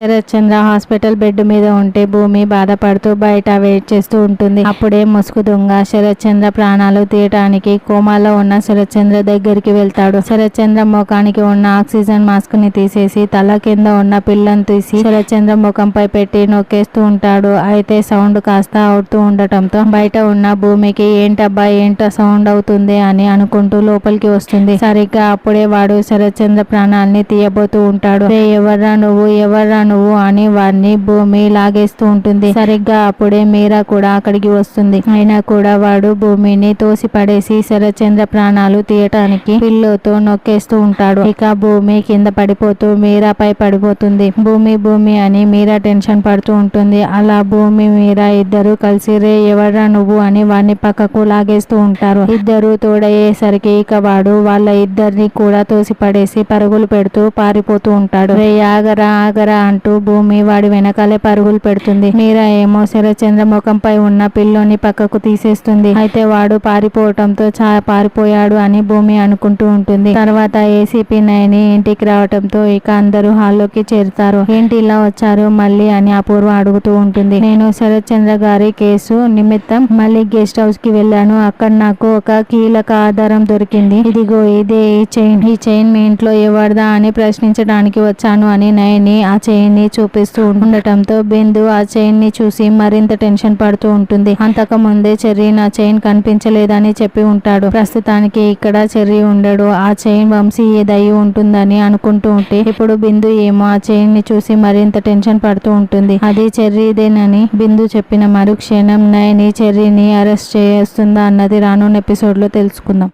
Sarathchandra hospital bed మీద ఉంటే భూమి బాధపడుతూ బయట వెయిట్ చేస్తూ ఉంటుంది. అప్పుడే ముసుగు దొంగ శరత్చంద్ర ప్రాణాలు తీయటానికి కోమాలో ఉన్న శరత్చంద్ర దగ్గరికి వెళ్తాడు. శరత్చంద్ర ముఖానికి ఉన్న ఆక్సిజన్ మాస్క్ని తీసేసి తల కింద ఉన్న పిల్లను తీసి శరత్చంద్ర ముఖంపై పెట్టి నొక్కేస్తూ ఉంటాడు. అయితే సౌండ్ కాస్త అవుతూ ఉండటంతో బయట ఉన్న భూమికి ఏంటబ్బా ఏంటో సౌండ్ అవుతుంది అని అనుకుంటూ లోపలికి వస్తుంది. సరిగ్గా అప్పుడే వాడు శరత్చంద్ర ప్రాణాల్ని తీయబోతూ ఉంటాడు. ఎవర్రా నువ్వు? ఎవర్రా నువ్వు అని వాడిని భూమి లాగేస్తూ ఉంటుంది. సరిగ్గా అప్పుడే మీరా కూడా అక్కడికి వస్తుంది. అయినా కూడా వాడు భూమిని తోసి పడేసి శరచంద్ర ప్రాణాలు తీయటానికి పిల్లోతో నొక్కేస్తూ ఉంటాడు. ఇక భూమి కింద పడిపోతూ మీరాపై పడిపోతుంది. భూమి భూమి అని మీరా టెన్షన్ పడుతూ ఉంటుంది. అలా భూమి మీరా ఇద్దరు కలిసి రే ఎవరా నువ్వు? అని వాడిని పక్కకు లాగేస్తూ ఉంటారు. ఇద్దరు తోడయ్యేసరికి ఇక వాడు వాళ్ళ ఇద్దరిని కూడా తోసి పడేసి పరుగులు పెడుతూ పారిపోతూ ఉంటాడు. రే ఆగరా ఆగరా అంటే భూమి వాడి వెనకాలే పరుగులు పెడుతుంది. మీరా ఏమో శరచంద్ర ముఖంపై ఉన్న పిల్లోని పక్కకు తీసేస్తుంది. అయితే వాడు పారిపోవటంతో చా పారిపోయాడు అని భూమి అనుకుంటూ ఉంటుంది. తర్వాత ఏసీపీ నయని ఇంటికి రావటంతో ఇక అందరూ హాల్లోకి చేరుతారు. ఏంటి ఇలా వచ్చారు మళ్ళీ అని అపూర్వ అడుగుతూ ఉంటుంది. నేను శరత్చంద్ర గారి కేసు నిమిత్తం మళ్ళీ గెస్ట్ హౌస్కి వెళ్ళాను. అక్కడ నాకు ఒక కీలక ఆధారం దొరికింది. ఇదిగో ఇదే ఈ చైన్. ఈ చైన్ మీ ఇంట్లో ఎవరిదా అని ప్రశ్నించడానికి వచ్చాను అని నయని ఆ చైన్ ని చూపిస్తూ ఉండటంతో బిందు ఆ చైన్ని చూసి మరింత టెన్షన్ పడుతూ ఉంటుంది. అంతకు ముందే చెర్రీ నా చైన్ కనిపించలేదని చెప్పి ఉంటాడు. ప్రస్తుతానికి ఇక్కడ చెర్రీ ఉండడు. ఆ చైన్ వంశీ ఏదై ఉంటుందని అనుకుంటూ ఉంటే ఇప్పుడు బిందు ఏమో ఆ చైన్ని చూసి మరింత టెన్షన్ పడుతూ ఉంటుంది. అది చెర్రీదేనని బిందు చెప్పిన మరుక్షణం నయని చెర్రీని అరెస్ట్ చేస్తుందా అన్నది రానున్న ఎపిసోడ్లో తెలుసుకుందాం.